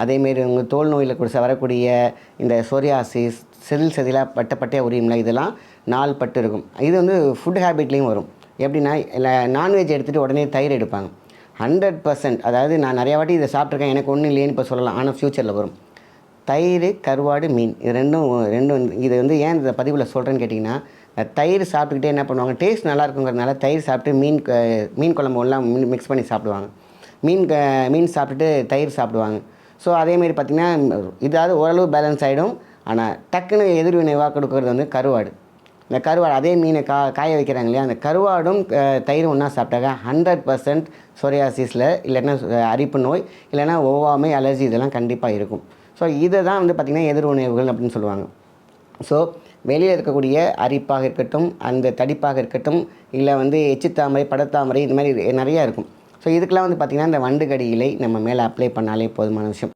அதேமாரி உங்கள் தோல் நோயில் கூட வரக்கூடிய இந்த சோரியாசிஸ் செதில் செதிலாக பட்ட பட்டையாக உரியும்ல இதெல்லாம் நாள் பட்டு இருக்கும். இது வந்து ஃபுட் ஹேபிட்லேயும் வரும். எப்படின்னா இல்லை நான்வெஜ் எடுத்துகிட்டு உடனே தயிர் எடுப்பாங்க. ஹண்ட்ரட் பர்சன்ட் அதாவது நான் நிறையா வாட்டி இதை சாப்பிட்ருக்கேன் எனக்கு ஒன்றும் இல்லையேன்னு இப்போ சொல்லலாம். ஆனால் ஃப்யூச்சரில் வரும். தயிர் கருவாடு மீன் இது ரெண்டும் ரெண்டும் வந்து- இது வந்து ஏன் இந்த பதிவில் சொல்கிறேன்னு கேட்டிங்கன்னா தயிர் சாப்பிட்டுக்கிட்டே என்ன பண்ணுவாங்க டேஸ்ட் நல்லா இருக்குங்கிறதுனால தயிர் சாப்பிட்டு மீன் மீன் குழம்பு எல்லாம் மிக்ஸ் பண்ணி சாப்பிடுவாங்க. மீன் க மீன் சாப்பிட்டுட்டு தயிர் சாப்பிடுவாங்க. ஸோ அதேமாரி பார்த்திங்கன்னா இதாவது ஓரளவு பேலன்ஸ் ஆகிடும் ஆனால் டக்குன்னு எதிர்வினைவாக கொடுக்கறது வந்து கருவாடு. இந்த கருவாடு அதே மீனை கா காய வைக்கிறாங்க இல்லையா? அந்த கருவாடும் தயிரும் ஒன்றா சாப்பிட்டாக்கா ஹண்ட்ரட் பர்சன்ட் சொரியாசிஸில் இல்லைன்னா அரிப்பு நோய் இல்லைன்னா ஒவ்வாமை அலர்ஜி இதெல்லாம் கண்டிப்பாக இருக்கும். ஸோ இதை தான் வந்து பார்த்திங்கன்னா எதிர் உணவுகள் அப்படின்னு சொல்லுவாங்க. ஸோ வெளியில் இருக்கக்கூடிய அரிப்பாக இருக்கட்டும் அந்த தடிப்பாக இருக்கட்டும் இல்லை வந்து எச்சித்தாமரை படத்தாமரை இது மாதிரி நிறையா இருக்கும். ஸோ இதுக்கெலாம் வந்து பார்த்திங்கன்னா இந்த வண்டுகடி இலை நம்ம மேலே அப்ளை பண்ணாலே போதுமான விஷயம்.